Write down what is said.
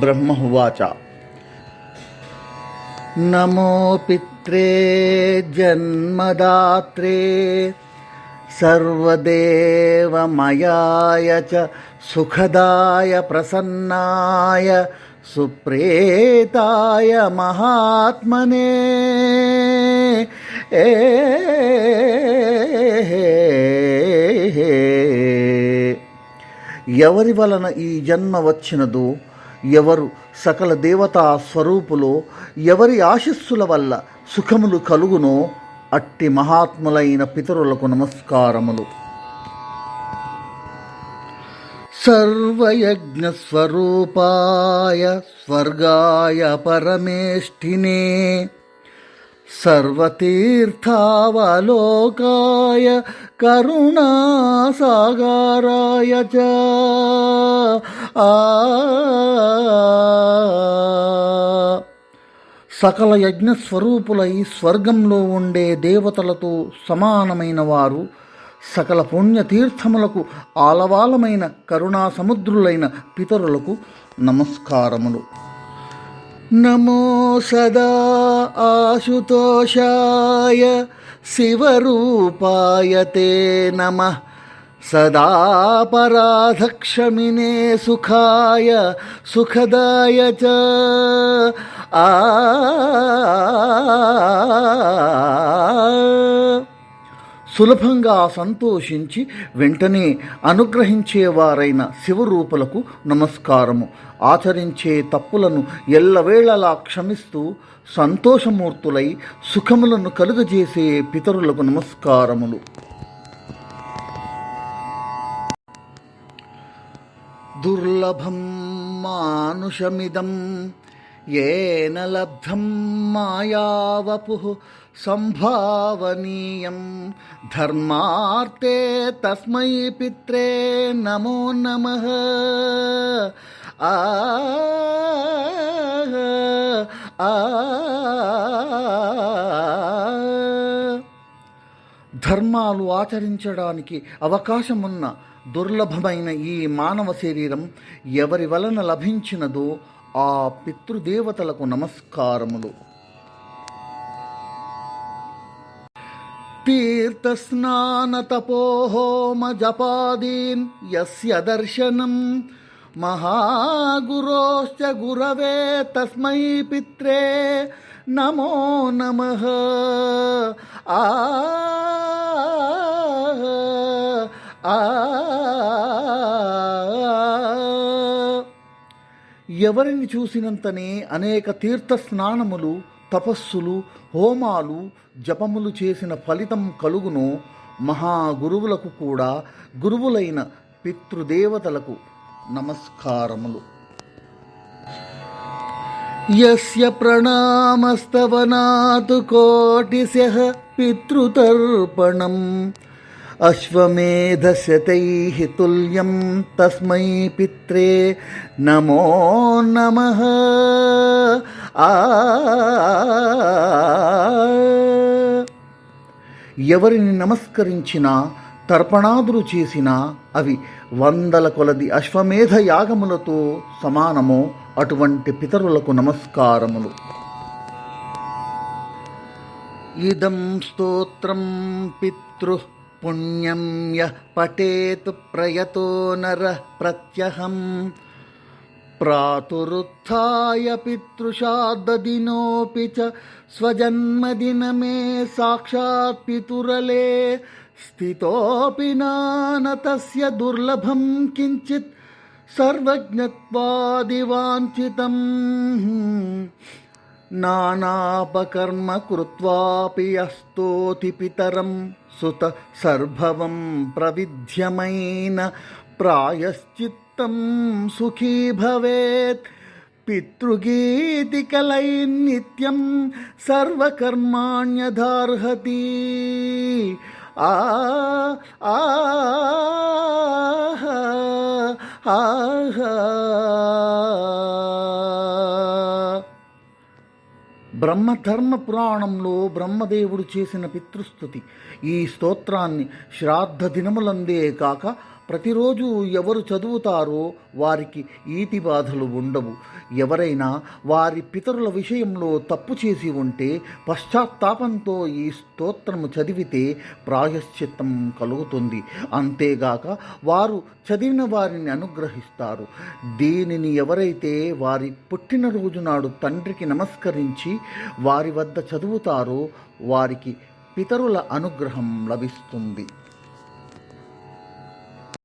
బ్రహ్మహువాచ నమో పిత్రే జన్మదాత్రే సర్వదేవమయాయ చ సుఖదాయ ప్రసన్నాయ సుప్రేతాయ మహాత్మనే ఏ ఎవరి వలన ఈ జన్మ వచ్చినదో ఎవరు సకల దేవతా స్వరూపులో ఎవరి ఆశస్సుల వల్ల సుఖములు కలుగునో అట్టి మహాత్ములైన పితరులకు నమస్కారములు. సర్వయజ్ఞస్వరూపాయ స్వర్గాయ పరమేష్ఠినే సర్వతీర్థావలోకాయ కరుణాసాగారాయ చ. ఆ. సకల యజ్ఞ స్వరూపులై స్వర్గంలో ఉండే దేవతలతో సమానమైన వారు సకల పుణ్యతీర్థములకు ఆలవాలమైన కరుణా సముద్రులైన పితరులకు నమస్కారములు. నమో సదా ఆశుతోషాయ శివరూపాయ తే నమ. సదాపరాధక్షమినే సుఖాయ సుఖదాయ చ. ఆ సులభంగా సంతోషించి వెంటనే అనుగ్రహించేవారైన శివరూపులకు నమస్కారము. ఆచరించే తప్పులను ఎల్లవేళలా క్షమిస్తూ సంతోషమూర్తులై సుఖములను కలుగజేసే పితరులకు నమస్కారములు. దుర్లభం మానుషమిదం ఏన లబ్ధం మాయావపు సంభావనీయం ధర్మార్తే తస్మై పిత్రే నమో నమ ఆ ఆ ధర్మాలు ఆచరించడానికి అవకాశమున్న దుర్లభమైన ఈ మానవ శరీరం ఎవరి వలన లభించినదో ఆ పితృదేవతలకు నమస్కారములు. తీర్థస్నానతపోహోమ జపాదీన్ యస్య దర్శనం. మహాగురోశ్చ గురవే తస్మై పిత్రే నమో నమ. ఆ ఆ ఎవరిని చూసినంతనే అనేక తీర్థ స్నానములు తపస్సులు హోమాలు జపములు చేసిన ఫలితం కలుగును. మహాగురువులకు కూడా గురువులైన పితృదేవతలకు నమస్కారములు. యస్య ప్రణామస్తవనాతు కోటిశః పితృతర్పణం. అశ్వమేధశతైః తుల్యం తస్మై పిత్రే నమో నమః ఆ ఎవరిని నమస్కరించినా తర్పణాదులు చేసినా అవి వందల కొలది అశ్వమేధ యాగములతో సమానము అటువంటి పితరులకు నమస్కారములు. ఇదం స్తోత్రం పితృ పుణ్యం యః పఠేతు ప్రయతో నర ప్రత్యహం. ప్రాతురుత్య పితృశాద్దదినోపి చ స్వజన్మదినమే సాక్షాత్ పితురలే. స్థితోపి నానతస్య దుర్లభం కించిత్ సర్వజ్ఞత్వాదివాంఛితం. नानापकर्म कृत्वापि यस्तोऽतिपितरं सुत सर्भवं प्रविध्यमैन प्रायश्चित्तं सुखी भवेत्। पितृगीतिकलैर्नित्यं सर्वकर्माण्यधार्हति। आ आ आ బ్రహ్మధర్మ పురాణంలో బ్రహ్మదేవుడు చేసిన పితృస్థుతి. ఈ స్తోత్రాన్ని శ్రాద్ధ దినములందే కాక ప్రతిరోజు ఎవరు చదువుతారో వారికి ఈతి బాధలు ఉండవు. ఎవరైనా వారి పితరుల విషయంలో తప్పు చేసి ఉంటే పశ్చాత్తాపంతో ఈ స్తోత్రము చదివితే ప్రాయశ్చిత్తం కలుగుతుంది. అంతేగాక వారు చదివిన వారిని అనుగ్రహిస్తారు. దీనిని ఎవరైతే వారి పుట్టినరోజు నాడు తండ్రికి నమస్కరించి వారి వద్ద చదువుతారో వారికి పితరుల అనుగ్రహం లభిస్తుంది.